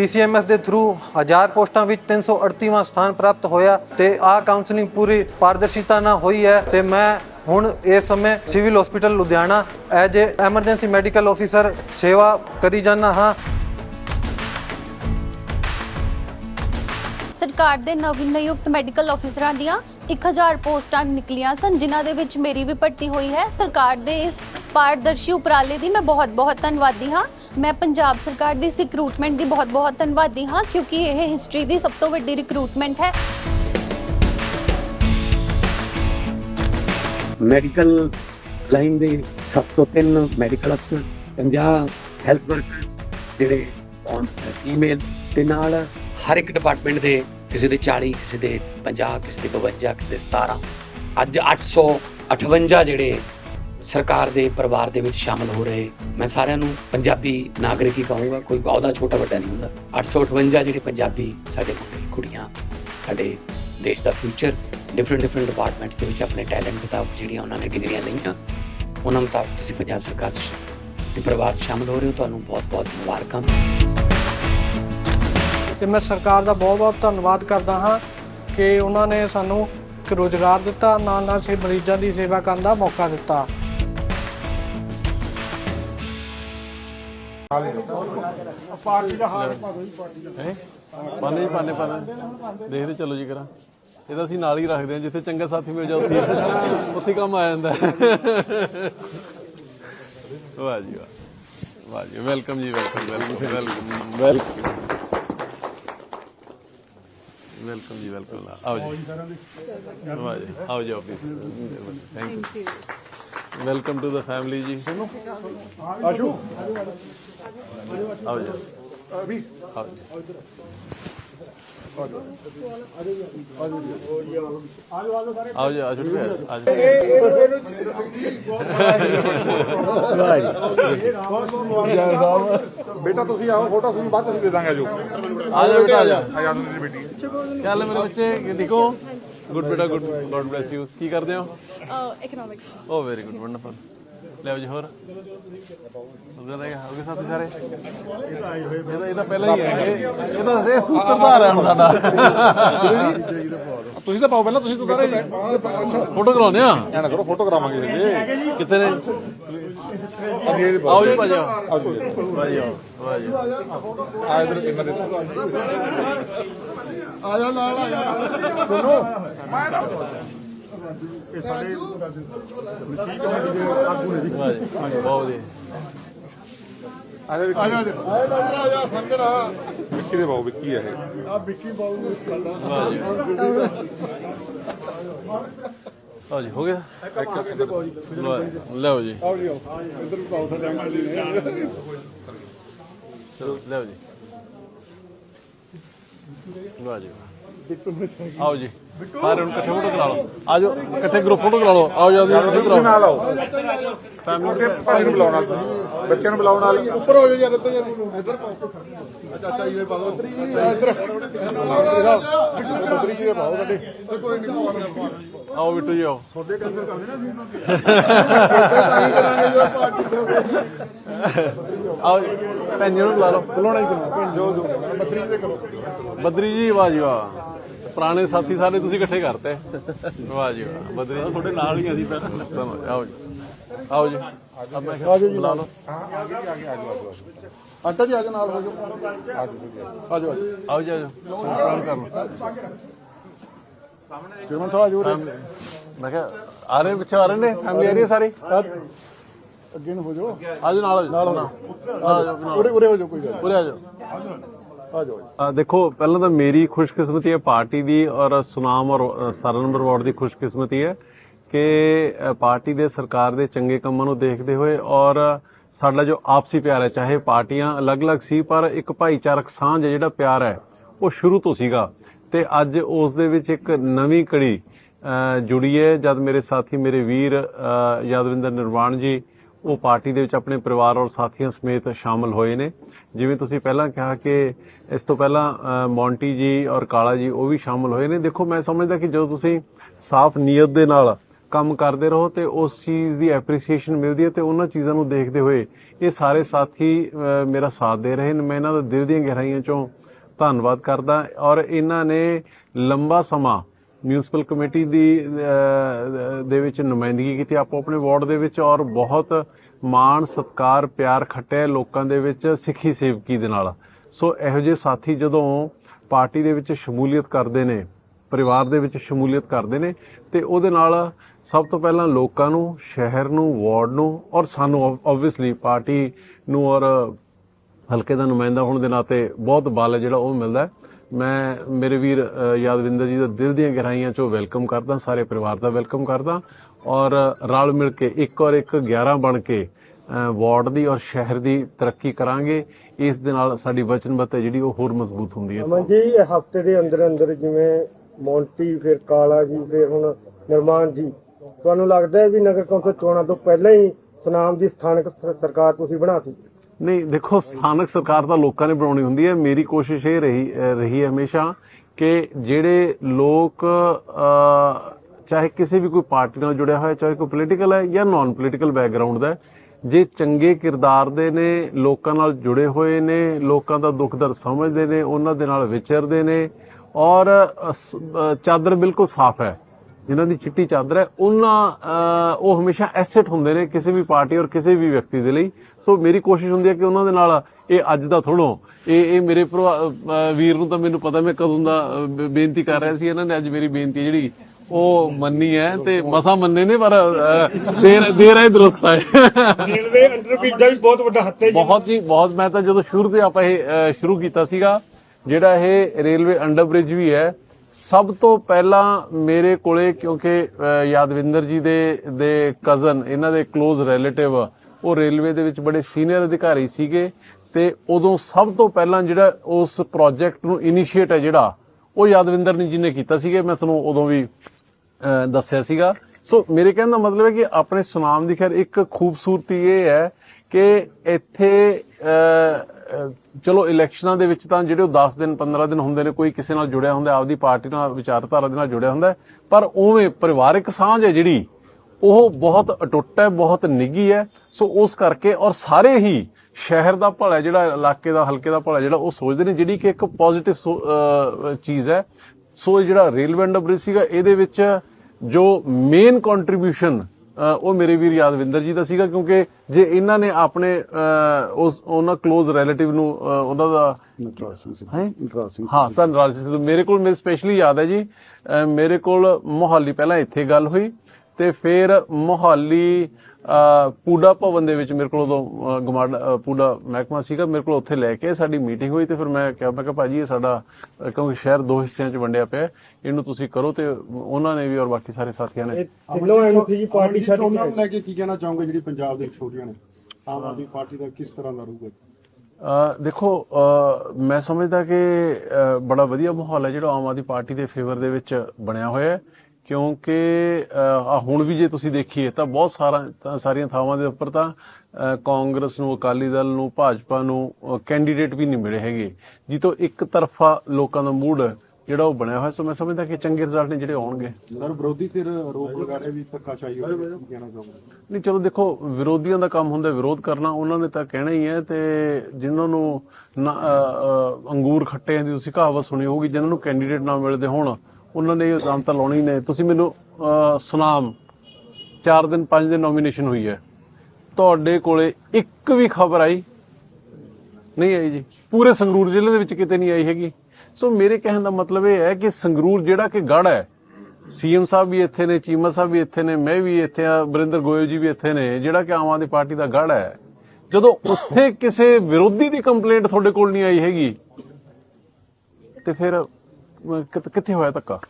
PCMS ਦੇ through 1000 ਪੋਸਟਾਂ ਵਿੱਚ 338ਵਾਂ ਸਥਾਨ ਪ੍ਰਾਪਤ ਹੋਇਆ ਤੇ ਆਹ ਕਾਉਂਸਲਿੰਗ ਪੂਰੀ ਪਾਰਦਰਸ਼ਿਤਾ ਨਾਲ ਹੋਈ ਹੈ ਤੇ ਮੈਂ ਹੁਣ ਇਸ ਸਮੇਂ civil hospital Ludhiana as a emergency medical officer ਸੇਵਾ ਕਰੀ ਜਾਂਦਾ ਹਾਂ। ਸਰਕਾਰ ਦੇ ਨਵ ਨਿਯੁਕਤ ਮੈਡੀਕਲ ਅਫਸਰਾਂ ਦੀਆਂ 1000 ਪੋਸਟਾਂ ਨਿਕਲੀਆਂ ਸਨ, ਜਿਨ੍ਹਾਂ ਦੇ ਵਿੱਚ ਮੇਰੀ ਵੀ ਭਰਤੀ ਹੋਈ ਹੈ। ਸਰਕਾਰ ਦੇ ਇਸ ਪਾਰਦਰਸ਼ੀ ਉਪਰਾਲੇ ਦੀ ਮੈਂ ਬਹੁਤ-ਬਹੁਤ ਧੰਨਵਾਦੀ ਹਾਂ। ਮੈਂ ਪੰਜਾਬ ਸਰਕਾਰ ਦੀ ਇਸ ਰਿਕਰੂਟਮੈਂਟ ਦੀ ਬਹੁਤ-ਬਹੁਤ ਧੰਨਵਾਦੀ ਹਾਂ, ਕਿਉਂਕਿ ਇਹ ਹਿਸਟਰੀ ਦੀ ਸਭ ਤੋਂ ਵੱਡੀ ਰਿਕਰੂਟਮੈਂਟ ਹੈ। ਮੈਡੀਕਲ ਲਾਈਨ ਦੇ ਸਭ ਤੋਂ ਤਿੰਨ ਮੈਡੀਕਲ ਅਫਸਰ 50 ਹੈਲਥ ਵਰਕਰਸ, ਜਿਹੜੇ ਔਨ ਫੀਮੇਲ ਤੇ ਨਾਲ ਹਰ ਇੱਕ ਡਿਪਾਰਟਮੈਂਟ ਦੇ ਕਿਸੇ ਦੇ 40 ਕਿਸੇ ਦੇ 50 ਕਿਸੇ ਦੇ 52 ਕਿਸੇ ਦੇ 17 ਅੱਜ 858 ਜਿਹੜੇ ਸਰਕਾਰ ਦੇ ਪਰਿਵਾਰ ਦੇ ਵਿੱਚ ਸ਼ਾਮਲ ਹੋ ਰਹੇ, ਮੈਂ ਸਾਰਿਆਂ ਨੂੰ ਪੰਜਾਬੀ ਨਾਗਰਿਕ ਹੀ ਕਹੂੰਗਾ, ਕੋਈ ਅਹੁਦਾ ਛੋਟਾ ਵੱਡਾ ਨਹੀਂ ਹੁੰਦਾ। 858 ਜਿਹੜੇ ਪੰਜਾਬੀ ਸਾਡੇ ਮੁੰਡੇ, ਕੁੜੀਆਂ, ਸਾਡੇ ਦੇਸ਼ ਦਾ ਫਿਊਚਰ ਡਿਫਰੈਂਟ ਡਿਫਰੈਂਟ ਡਿਪਾਰਟਮੈਂਟਸ ਦੇ ਵਿੱਚ ਆਪਣੇ ਟੈਲੈਂਟ ਮੁਤਾਬਕ ਜਿਹੜੀਆਂ ਉਹਨਾਂ ਨੇ ਡਿਗਰੀਆਂ ਲਈਆਂ, ਉਹਨਾਂ ਮੁਤਾਬਕ ਤੁਸੀਂ ਪੰਜਾਬ ਸਰਕਾਰ 'ਚ ਦੇ ਪਰਿਵਾਰ 'ਚ ਸ਼ਾਮਲ ਹੋ ਰਹੇ ਹੋ, ਤੁਹਾਨੂੰ ਬਹੁਤ-ਬਹੁਤ ਮੁਬਾਰਕਾਂ। ਤੇ ਮੈਂ ਸਰਕਾਰ ਦਾ ਬਹੁਤ-ਬਹੁਤ ਧੰਨਵਾਦ ਕਰਦਾ ਹਾਂ ਕਿ ਉਹਨਾਂ ਨੇ ਸਾਨੂੰ ਇੱਕ ਰੋਜ਼ਗਾਰ ਦਿੱਤਾ ਨਾਲ ਨਾਲ ਸੇ ਮਰੀਜ਼ਾਂ ਦੀ ਸੇਵਾ ਕਰਨ ਦਾ ਮੌਕਾ ਦਿੱਤਾ। ਪਾਣੇ ਪਾਣੇ ਪਾਣੇ ਦੇਖਦੇ ਚਲੋ ਜੀ ਕਰਾਂ। ਇਹ ਤਾਂ ਅਸੀਂ ਨਾਲ ਹੀ ਰੱਖਦੇ ਹਾਂ ਜਿੱਥੇ ਚੰਗਾ ਸਾਥੀ ਮਿਲ ਜਾ ਉੱਥੇ ਉੱਥੇ ਕੰਮ ਆ ਜਾਂਦਾ। ਹੈ। ਵਾਹ ਜੀ ਵਾਹ। ਵਾਹ ਜੀ ਵੈਲਕਮ ਜੀ welcome welcome welcome welcome welcome ਜੀ ਵੈਲਕਮ ਆਓ ਜੀ ਵਾਹ ਜੀ ਆਓ ਜੀ office thank you welcome to the family ਜੀ ਆਜੋ ਆਓ ਜੀ ਅਭੀ ਆਓ ਜੀ ਆਓ ਜੀ ਆਜੋ ਆਜੋ ਬੇਟਾ ਤੁਸੀਂ ਆਓ ਫੋਟੋ ਤੁਹਾਨੂੰ ਬਾਅਦ ਚ ਦੇ ਦਾਂਗੇ ਜੋ ਆ ਜਾ ਬੇਟਾ ਆ ਜਾ ਆ ਜਾ ਮੇਰੀ ਬੇਟੀ ਕੀ ਹਾਲ ਹੈ ਮੇਰੇ ਬੱਚੇ ਕੀ ਦੇਖੋ ਗੁੱਡ ਬੇਟਾ ਗੁੱਡ ਗੋਡ ਬlesਸ ਯੂ ਕੀ ਕਰਦੇ ਹੋ economics oh very good wonderful ਲੈ ਜੀ ਹੋਰ। ਹੋ ਗਏ ਹੋ ਗਏ ਸਾਥੀ ਸਾਰੇ। ਇਹ ਤਾਂ ਇਹ ਤਾਂ ਪਹਿਲਾਂ ਹੀ ਹੈ। ਇਹ ਇਹ ਤਾਂ ਇਹ ਸੂਤਰਧਾਰ ਹੈ ਹੁਣ ਸਾਡਾ। ਤੁਸੀਂ ਤਾਂ ਪਾਓ ਪਹਿਲਾਂ ਤੁਸੀਂ ਤਾਂ ਸਾਰੇ ਫੋਟੋ ਕਰਾਉਣੇ ਆ। ਐਂ ਕਰੋ ਫੋਟੋ ਕਰਾਵਾਂਗੇ ਜੀ। ਕਿੱਥੇ ਨੇ? ਆਓ ਜੀ ਭਾਜੀ ਆਓ। ਭਾਜੀ ਆਓ ਭਾਜੀ ਆ ਇਧਰ ਕਿੰਨਾ ਦੇ ਆ ਜਾ ਨਾਲ ਆ ਜਾ। ਸੁਣੋ। ਇਹ ਸਾਡੇ ਮਸੀਹ ਕਮੇਟੀ ਦੇ ਆਗੂ ਨੇ ਜੀ ਭਾਜੀ ਬਹੁਤ ਵਧੀਆ ਆ ਜਾ ਆ ਜਾ ਆ ਜਾ ਸੰਗਰਾ ਵਿੱਕੀ ਦੇ ਬਾਉ ਵਿੱਕੀ ਹੈ ਇਹ ਆ ਵਿੱਕੀ ਬਾਉ ਸਾਡਾ ਭਾਜੀ ਭਾਜੀ ਹੋ ਗਿਆ ਲਓ ਜੀ ਆਓ ਜੀ ਆਓ ਇਧਰ ਪਾਓ ਸਾਡੇ ਅੰਕਲ ਚਲੋ ਲਓ ਜੀ ਵਾਹ ਜੀ ਆਓ ਜੀ। ਸਾਰੇ ਨੂੰ ਇਕੱਠੇ ਫੋਟੋ ਕਰਾ ਲਓ। ਆਜੋ ਇਕੱਠੇ ਗਰੁੱਪ ਫੋਟੋ ਕਰਾ ਲਓ। ਆਓ ਜੀ ਤੁਸੀਂ ਤੁਸੀਂ ਨਾਲ ਆਓ। ਫੈਮਿਲੀ ਦੇ ਭਾਈ ਨੂੰ ਬੁਲਾਉਣਾ ਤੁਸੀਂ ਬੱਚਿਆਂ ਨੂੰ ਬੁਲਾਓ ਨਾਲ। ਉੱਪਰ ਹੋ ਜਾਓ ਯਾਰ ਇੱਧਰ ਯਾਰ ਇੱਧਰ ਪਾਓ ਅੱਛਾ ਅੱਛਾ ਇਹ ਪਾ ਦੋ ਇੱਧਰ। ਜੀ ਦੇ ਪਾਓ ਸਾਡੇ। ਕੋਈ ਨਹੀਂ ਆਓ ਬਿੱਟੂ ਜੀ ਆਓ। ਤੁਹਾਡੇ ਕੈਂਸਲ ਕਰਦੇ ਨਾ ਅਸੀਂ ਆਓ ਜੀ, ਭੈਣ ਜੀ ਨੂੰ ਬੁਲਾ ਲਓ। ਬੁਲਾਉਣਾ ਹੀ ਕਰੋ ਜੋ ਜੋ ਬੱਤਰੀ ਜੀ ਦੇ ਕਰੋ ਬਦਰੀ ਜੀ ਵਾਹ ਜੀ ਵਾਹ। ਪੁਰਾਣੇ ਸਾਥੀ ਸਾਰੇ ਤੁਸੀਂ ਇਕੱਠੇ ਕਰਤੇ। ਵਾਹ ਜੀ ਵਾਹ ਬਦਰੀ ਜੀ। ਤੁਹਾਡੇ ਨਾਲ ਹੀ ਅਸੀਂ ਪਹਿਲਾਂ ਆਓ ਜੀ। ਆਓ ਜੀ। ਅਬ ਮੈਂ ਕਿਹਾ ਬੁਲਾ ਲਓ। ਅੰਕਲ ਜੀ ਆ ਜਾਓ ਨਾਲ ਹੋ ਜਾਓ। ਆ ਜਾਓ ਆ ਜਾਓ। ਆਓ ਜੀ ਆਓ ਜੀ ਪ੍ਰਣਾਮ ਕਰ ਲਓ ਜਰਮਨ ਸਾਹਿਬ ਆ ਜਾਓ ਮੈਂ ਕਿਹਾ ਆ ਰਹੇ ਪਿੱਛੇ ਆ ਰਹੇ ਨੇ? ਫੈਮਿਲੀ ਆ ਰਹੀ ਹੈ ਸਾਰੀ? ਅੱਗੇ ਨੂੰ ਹੋ ਜਾਓ। ਆਜੋ ਨਾਲ ਆਜੋ ਨਾਲ ਉਰੇ ਉਰੇ ਹੋ ਜਾਓ ਕੋਈ ਗੱਲ ਉਰੇ ਆਜੋ ਆ ਜਾਓ ਦੇਖੋ ਪਹਿਲਾਂ ਤਾਂ ਮੇਰੀ ਖੁਸ਼ਕਿਸਮਤੀ ਹੈ ਪਾਰਟੀ ਦੀ ਔਰ ਸੁਨਾਮ ਔਰ ਅ, ਸਤਾਰਾਂ ਨੰਬਰ ਵਾਰਡ ਦੀ ਖੁਸ਼ਕਿਸਮਤੀ ਹੈ ਕਿ ਪਾਰਟੀ ਦੇ ਸਰਕਾਰ ਦੇ ਚੰਗੇ ਕੰਮਾਂ ਨੂੰ ਦੇਖਦੇ ਹੋਏ ਔਰ ਸਾਡਾ ਜੋ ਆਪਸੀ ਪਿਆਰ ਹੈ ਚਾਹੇ ਪਾਰਟੀਆਂ ਅਲੱਗ-ਅਲੱਗ ਸੀ ਪਰ ਇੱਕ ਭਾਈਚਾਰਕ ਸਾਂਝ ਜਿਹੜਾ ਪਿਆਰ ਹੈ ਉਹ ਸ਼ੁਰੂ ਤੋਂ ਸੀਗਾ। ਤੇ ਅੱਜ ਉਸ ਦੇ ਵਿੱਚ ਇੱਕ ਨਵੀਂ ਕੜੀ ਜੁੜੀ ਹੈ। ਜਦ ਮੇਰੇ ਸਾਥੀ ਮੇਰੇ ਵੀਰ ਯਾਦਵਿੰਦਰ ਨਿਰਵਾਣ ਜੀ ਉਹ ਪਾਰਟੀ ਦੇ ਵਿੱਚ ਆਪਣੇ ਪਰਿਵਾਰ ਔਰ ਸਾਥੀਆਂ ਸਮੇਤ ਸ਼ਾਮਲ ਹੋਏ ਨੇ। ਜਿਵੇਂ ਤੁਸੀਂ ਪਹਿਲਾਂ ਕਿਹਾ ਕਿ ਇਸ ਤੋਂ ਪਹਿਲਾਂ ਅ, ਮੌਂਟੀ ਜੀ ਔਰ ਕਾਲਾ ਜੀ ਉਹ ਵੀ ਸ਼ਾਮਲ ਹੋਏ ਨੇ। ਦੇਖੋ ਮੈਂ ਸਮਝਦਾ ਕਿ ਜਦੋਂ ਤੁਸੀਂ ਸਾਫ਼ ਨੀਅਤ ਦੇ ਨਾਲ ਕੰਮ ਕਰਦੇ ਰਹੋ ਤੇ ਉਸ ਚੀਜ਼ ਦੀ ਐਪਰੀਸੀਏਸ਼ਨ ਮਿਲਦੀ ਹੈ ਤੇ ਉਹਨਾਂ ਚੀਜ਼ਾਂ ਨੂੰ ਦੇਖਦੇ ਹੋਏ ਇਹ ਸਾਰੇ ਸਾਥੀ ਮੇਰਾ ਸਾਥ ਦੇ ਰਹੇ ਨੇ। ਮੈਂ ਇਹਨਾਂ ਦਾ ਦਿਲ ਦੀਆਂ ਗਹਿਰਾਈਆਂ ਚੋਂ ਧੰਨਵਾਦ ਕਰਦਾ ਔਰ ਇਹਨਾਂ ਨੇ ਲੰਬਾ ਸਮਾਂ ਮਿਊਨਿਸਪਲ ਕਮੇਟੀ ਦੀ ਦੇ ਵਿੱਚ ਨੁਮਾਇੰਦਗੀ ਕੀਤੀ ਆਪੋ ਆਪਣੇ ਵਾਰਡ ਦੇ ਵਿੱਚ ਔਰ ਬਹੁਤ ਮਾਣ, ਸਤਕਾਰ, ਪਿਆਰ ਖੱਟਿਆ ਲੋਕਾਂ ਦੇ ਵਿੱਚ ਸਿੱਖੀ ਸੇਵਕੀ ਦੇ ਨਾਲ ਸੋ ਇਹੋ ਜਿਹੇ ਸਾਥੀ ਜਦੋਂ ਪਾਰਟੀ ਦੇ ਵਿੱਚ ਸ਼ਮੂਲੀਅਤ ਕਰਦੇ ਨੇ, ਪਰਿਵਾਰ ਦੇ ਵਿੱਚ ਸ਼ਮੂਲੀਅਤ ਕਰਦੇ ਨੇ, ਤੇ ਉਹਦੇ ਨਾਲ ਸਭ ਤੋਂ ਪਹਿਲਾਂ ਲੋਕਾਂ ਨੂੰ, ਸ਼ਹਿਰ ਨੂੰ, ਵਾਰਡ ਨੂੰ ਔਰ ਸਾਨੂੰ ਆਬਵੀਅਸਲੀ ਪਾਰਟੀ ਨੂੰ ਔਰ ਹਲਕੇ ਦਾ ਨੁਮਾਇੰਦਾ ਹੋਣ ਦੇ ਨਾਤੇ ਬਹੁਤ ਬਲ ਹੈ ਜਿਹੜਾ ਉਹ ਮਿਲਦਾ ਹੈ। ਮੈਂ, ਮੇਰੇ ਵੀਰ ਯਾਦਵਿੰਦਰ ਜੀ ਦਾ ਦਿਲ ਦੀਆਂ ਗਹਿਰਾਈਆਂ ਚੋਂ ਵੈਲਕਮ ਕਰਦਾ, ਸਾਰੇ ਪਰਿਵਾਰ ਦਾ ਵੈਲਕਮ ਕਰਦਾ ਔਰ ਰਲ ਮਿਲ ਕੇ ਇੱਕ ਔਰ ਇੱਕ 11 ਬਣ ਕੇ ਵਾਰਡ ਦੀ ਔਰ ਸ਼ਹਿਰ ਦੀ ਤਰੱਕੀ ਕਰਾਂਗੇ। ਇਸ ਦੇ ਨਾਲ ਸਾਡੀ ਵਚਨਬੱਧ ਹੈ ਜਿਹੜੀ ਉਹ ਹੋਰ ਮਜ਼ਬੂਤ ਹੁੰਦੀ ਹੈ। ਅਮਨ ਜੀ ਹਫ਼ਤੇ ਦੇ ਅੰਦਰ ਅੰਦਰ ਜਿਵੇਂ ਮੌਂਟੀ, ਫਿਰ ਕਾਲਾ ਜੀ, ਫਿਰ ਹੁਣ ਨਿਰਮਾਨ ਜੀ, ਤੁਹਾਨੂੰ ਲੱਗਦਾ ਹੈ ਵੀ ਨਗਰ ਕੌਂਸਲ ਚੋਣਾਂ ਤੋਂ ਪਹਿਲਾਂ ਹੀ ਸੁਨਾਮ ਦੀ ਸਥਾਨਕ ਸਰਕਾਰ ਤੁਸੀਂ ਬਣਾਤੀ? ਨਹੀਂ, ਦੇਖੋ, ਸਥਾਨਕ ਸਰਕਾਰ ਤਾਂ ਲੋਕਾਂ ਨੇ ਬਣਾਉਣੀ ਹੁੰਦੀ ਹੈ। ਮੇਰੀ ਕੋਸ਼ਿਸ਼ ਇਹ ਰਹੀ ਰਹੀ ਹੈ ਹਮੇਸ਼ਾ ਕਿ ਜਿਹੜੇ ਲੋਕ ਚਾਹੇ ਕਿਸੇ ਵੀ ਕੋਈ ਪਾਰਟੀ ਨਾਲ ਜੁੜਿਆ ਹੋਇਆ, ਚਾਹੇ ਕੋਈ ਪੋਲੀਟੀਕਲ ਹੈ ਜਾਂ ਨਾਨ ਪੋਲੀਟੀਕਲ ਬੈਕਗ੍ਰਾਉਂਡ ਦਾ, ਜੇ ਚੰਗੇ ਕਿਰਦਾਰ ਦੇ ਨੇ, ਲੋਕਾਂ ਨਾਲ ਜੁੜੇ ਹੋਏ ਨੇ, ਲੋਕਾਂ ਦਾ ਦੁੱਖ ਦਰਦ ਸਮਝਦੇ ਨੇ, ਉਹਨਾਂ ਦੇ ਨਾਲ ਵਿਚਰਦੇ ਨੇ, ਔਰ ਚਾਦਰ ਬਿਲਕੁਲ ਸਾਫ਼ ਹੈ। ਜਿਨ੍ਹਾਂ ਦੀ ਚਿੱਟੀ ਚਾਦਰ ਹੈ ਉਹਨਾਂ ਉਹ ਹਮੇਸ਼ਾ ਐਸੈਟ ਹੁੰਦੇ ਨੇ ਕਿਸੇ ਵੀ ਪਾਰਟੀ ਔਰ ਕਿਸੇ ਵੀ ਵਿਅਕਤੀ ਦੇ ਲਈ। ਸੋ ਮੇਰੀ ਕੋਸ਼ਿਸ਼ ਹੁੰਦੀ ਹੈ ਕਿ ਉਹਨਾਂ ਦੇ ਨਾਲ ਇਹ ਅੱਜ ਦਾ ਥੋੜੋ ਇਹ ਇਹ ਮੇਰੇ ਵੀਰ ਨੂੰ ਤਾਂ ਮੈਨੂੰ ਪਤਾ ਮੈਂ ਕਦੋਂ ਦਾ ਬੇਨਤੀ ਕਰ ਰਿਹਾ ਸੀ ਇਹਨਾਂ ਨੇ ਅੱਜ ਮੇਰੀ ਬੇਨਤੀ ਜਿਹੜੀ ਉਹ ਮੰਨੀ ਹੈ ਤੇ ਮਸਾ ਮੰਨੇ ਨੇ ਪਰ ਦੇਰ ਦੇਰ ਹੈ ਦਰੁਸਤ ਹੈ ਰੇਲਵੇ ਅੰਡਰਬ੍ਰਿਜ ਦਾ ਵੀ ਬਹੁਤ ਵੱਡਾ ਹੱਥ ਹੈ ਬਹੁਤ ਹੀ ਬਹੁਤ ਮੈਂ ਤਾਂ ਜਦੋਂ ਸ਼ੁਰੂ ਤੇ ਆਪਾਂ ਇਹ ਸ਼ੁਰੂ ਕੀਤਾ ਸੀਗਾ ਜਿਹੜਾ ਇਹ ਰੇਲਵੇ ਅੰਡਰਬ੍ਰਿਜ ਵੀ ਹੈ ਸਭ ਤੋਂ ਪਹਿਲਾਂ ਮੇਰੇ ਕੋਲੇ, ਕਿਉਂਕਿ ਯਾਦਵਿੰਦਰ ਜੀ ਦੇ ਦੇ ਕਜ਼ਨ ਇਹਨਾਂ ਦੇ ক্লোਜ਼ ਰਿਲੇਟਿਵ ਉਹ ਰੇਲਵੇ ਦੇ ਵਿੱਚ ਬੜੇ ਸੀਨੀਅਰ ਅਧਿਕਾਰੀ ਸੀਗੇ ਤੇ ਉਦੋਂ ਸਭ ਤੋਂ ਪਹਿਲਾਂ ਜਿਹੜਾ ਉਸ ਪ੍ਰੋਜੈਕਟ ਨੂੰ ਇਨੀਸ਼ੀਏਟ ਹੈ ਜਿਹੜਾ, ਉਹ ਯਾਦਵਿੰਦਰ ਜੀ ਨੇ ਕੀਤਾ ਸੀਗਾ। ਮੈਂ ਤੁਹਾਨੂੰ ਉਦੋਂ ਵੀ ਦੱਸਿਆ ਸੀਗਾ। ਸੋ ਮੇਰੇ ਕਹਿਣ ਦਾ ਮਤਲਬ ਹੈ ਕਿ ਆਪਣੇ ਸੁਨਾਮ ਦੀ ਖੈਰ ਇੱਕ ਖੂਬਸੂਰਤੀ ਇਹ ਹੈ ਕਿ ਇੱਥੇ ਚਲੋ ਇਲੈਕਸ਼ਨਾਂ ਦੇ ਵਿੱਚ ਤਾਂ ਜਿਹੜੇ ਉਹ 10 ਦਿਨ 15 ਦਿਨ ਹੁੰਦੇ ਨੇ, ਕੋਈ ਕਿਸੇ ਨਾਲ ਜੁੜਿਆ ਹੁੰਦਾ ਆਪਦੀ ਪਾਰਟੀ ਨਾਲ, ਵਿਚਾਰਧਾਰਾ ਦੇ ਨਾਲ ਜੁੜਿਆ ਹੁੰਦਾ ਪਰ ਉਵੇਂ ਪਰਿਵਾਰਕ ਸਾਂਝ ਹੈ ਜਿਹੜੀ, ਉਹ ਬਹੁਤ ਅਟੁੱਟ ਹੈ, ਬਹੁਤ ਨਿੱਗੀ ਹੈ, ਸੋ ਉਸ ਕਰਕੇ ਔਰ ਸਾਰੇ ਹੀ ਸ਼ਹਿਰ ਦਾ ਭਲਾ ਜਿਹੜਾ ਇਲਾਕੇ ਦਾ, ਹਲਕੇ ਦਾ ਭਲਾ ਜਿਹੜਾ ਉਹ ਸੋਚਦੇ ਨੇ, ਜਿਹੜੀ ਕਿ ਇੱਕ ਪੋਜ਼ਿਟਿਵ ਚੀਜ਼ ਹੈ, ਸੋ ਇਹ ਜਿਹੜਾ ਰੇਲਵੇ ਅੰਡਰਬ੍ਰਿਜ ਸੀਗਾ, ਇਹਦੇ ਵਿੱਚ ਜੋ ਮੇਨ ਕੰਟਰੀਬਿਊਸ਼ਨ ਉਹ ਮੇਰੇ ਵੀਰ ਯਾਦਵਿੰਦਰ ਜੀ ਦਾ ਸੀਗਾ ਕਿਉਂਕਿ ਜੇ ਇਹਨਾਂ ਨੇ ਆਪਣੇ ਉਸ ਉਹਨਾਂ ক্লোਜ਼ ਰਿਲੇਟਿਵ ਨੂੰ ਉਹਨਾਂ ਦਾ ਹੈ? ਸਨਰਾਜ ਸਿੰਘ। ਮੇਰੇ ਕੋਲ ਮੇਰੇ ਸਪੈਸ਼ਲੀ ਯਾਦ ਹੈ ਜੀ ਮੇਰੇ ਕੋਲ ਮੋਹਾਲੀ ਪਹਿਲਾਂ ਇੱਥੇ ਗੱਲ ਹੋਈ ਤੇ ਫਿਰ ਮੋਹਾਲੀ ਪੂਡਾ ਭਵਨ ਦੇ ਵਿੱਚ ਮੇਰੇ ਕੋਲ ਉਦੋਂ ਗਮਾਡ ਪੂਡਾ ਮਹਿਕਮਾ ਸੀਗਾ ਮੇਰੇ ਕੋਲ ਉੱਥੇ ਲੈ ਕੇ ਸਾਡੀ ਮੀਟਿੰਗ ਹੋਈ ਤੇ ਫਿਰ ਮੈਂ ਕਿਹਾ ਮੈਂ ਕਿਹਾ ਭਾਜੀ ਇਹ ਸਾਡਾ ਕਿਉਂਕਿ ਸ਼ਹਿਰ ਦੋ ਹਿੱਸਿਆਂ 'ਚ ਵੰਡਿਆ ਪਿਆ ਇਹਨੂੰ ਤੁਸੀਂ ਕਰੋ ਤੇ ਉਹਨਾਂ ਨੇ ਵੀ ਔਰ ਬਾਕੀ ਸਾਰੇ ਸਾਥੀਆਂ ਨੇ। ਇਹ ਤਿੰਨੋਂ ਐਮਸੀ ਜੀ ਪਾਰਟੀ ਛੱਡ ਉਹਨਾਂ ਕੇ ਨੂੰ ਲੈ ਕੇ ਕੀ ਕਹਿਣਾ ਚਾਹੋਗੇ ਜਿਹੜੀ ਪੰਜਾਬ ਦੇ ਛੋਟੀਆਂ ਨੇ? ਆਮ ਆਦਮੀ ਪਾਰਟੀ ਦਾ ਕਿਸ ਤਰ੍ਹਾਂ ਦਾ ਰਹੂਗਾ? ਅ ਦੇਖੋ ਮੈਂ ਸਮਝਦਾ ਕਿ ਬੜਾ ਵਧੀਆ ਮਾਹੌਲ ਹੈ ਜਿਹੜਾ ਆਮ ਆਦਮੀ ਪਾਰਟੀ ਦੇ ਫੇਵਰ ਦੇ ਵਿੱਚ ਬਣਿਆ ਹੋਇਆ ਹੈ। ਕਿਉਂਕਿ ਹੁਣ ਵੀ ਜੇ ਤੁਸੀਂ ਦੇਖੀਏ ਤਾਂ ਬਹੁਤ ਸਾਰਾ ਸਾਰੀਆਂ ਥਾਵਾਂ ਦੇ ਉੱਪਰ ਤਾਂ ਕਾਂਗਰਸ ਨੂੰ ਅਕਾਲੀ ਦਲ ਨੂੰ ਭਾਜਪਾ ਨੂੰ ਕੈਂਡੀਡੇਟ ਵੀ ਨਹੀਂ ਮਿਲੇ ਹੈਗੇ। ਜਿੱਤੋਂ ਇੱਕ ਤਰਫਾ ਲੋਕਾਂ ਦਾ ਮੂਡ ਜਿਹੜਾ ਉਹ ਬਣਿਆ ਹੋਇਆ ਸੋ ਮੈਂ ਸਮਝਦਾ ਕਿ ਚੰਗੇ ਰਿਜ਼ਲਟ ਨੇ ਜਿਹੜੇ ਆਉਣਗੇ। ਸਰ ਵਿਰੋਧੀ ਫਿਰ ਆਰੋਪ ਲਗਾ ਰਹੇ ਵੀ ਧੱਕਾਸ਼ਾਹੀ ਹੋ ਰਹੀ ਕਹਿਣਾ ਚਾਹੋਗੇ? ਨਹੀਂ ਚਲੋ ਦੇਖੋ ਵਿਰੋਧੀਆਂ ਦਾ ਕੰਮ ਹੁੰਦਾ ਵਿਰੋਧ ਕਰਨਾ ਉਹਨਾਂ ਨੇ ਤਾਂ ਕਹਿਣਾ ਹੀ ਹੈ ਤੇ ਜਿਨ੍ਹਾਂ ਨੂੰ ਅੰਗੂਰ ਖੱਟੇ ਦੀ ਤੁਸੀਂ ਕਹਾਵਤ ਸੁਣੀ ਹੋਊਗੀ ਜਿਨ੍ਹਾਂ ਨੂੰ ਕੈਂਡੀਡੇਟ ਨਾ ਮਿਲਦੇ ਹੋਣ ਉਹਨਾਂ ਨੇ ਇਹ ਇਲਜ਼ਾਮ ਤਾਂ ਲਾਉਣੇ ਹੀ ਨੇ। ਤੁਸੀਂ ਮੈਨੂੰ ਸੁਨਾਮ 4 ਦਿਨ 5 ਦਿਨ ਨੋਮੀਨੇਸ਼ਨ ਹੋਈ ਹੈ। ਤੁਹਾਡੇ ਕੋਲੇ ਇੱਕ ਵੀ ਖਬਰ ਆਈ ਨਹੀਂ ਆਈ ਜੀ। ਪੂਰੇ ਸੰਗਰੂਰ ਜ਼ਿਲ੍ਹੇ ਦੇ ਵਿੱਚ ਕਿਤੇ ਨਹੀਂ ਆਈ ਹੈਗੀ। ਸੋ ਮੇਰੇ ਕਹਿਣ ਦਾ ਮਤਲਬ ਇਹ ਹੈ ਕਿ ਸੰਗਰੂਰ ਜਿਹੜਾ ਕਿ ਗੜ ਹੈ, ਸੀਐਮ ਸਾਹਿਬ ਵੀ ਇੱਥੇ ਨੇ, ਚੀਮਾ ਸਾਹਿਬ ਵੀ ਇੱਥੇ ਨੇ, ਮੈਂ ਵੀ ਇੱਥੇ ਆ ਬਰਿੰਦਰ ਗੋਇਲ ਜੀ ਵੀ ਇੱਥੇ ਨੇ, ਜਿਹੜਾ ਕਿ ਆਮ ਆਦਮੀ ਪਾਰਟੀ ਦਾ ਗੜ ਹੈ। ਜਦੋਂ ਉੱਥੇ ਕਿਸੇ ਵਿਰੋਧੀ ਦੀ ਕੰਪਲੇਂਟ ਤੁਹਾਡੇ ਕੋਲ ਨਹੀਂ ਆਈ ਹੈਗੀ, ਤੇ ਫਿਰ ਅਹ, ਕਿੱਥੇ- ਕਿੱਥੇ ਹੋਇਆ ਧੱਕਾ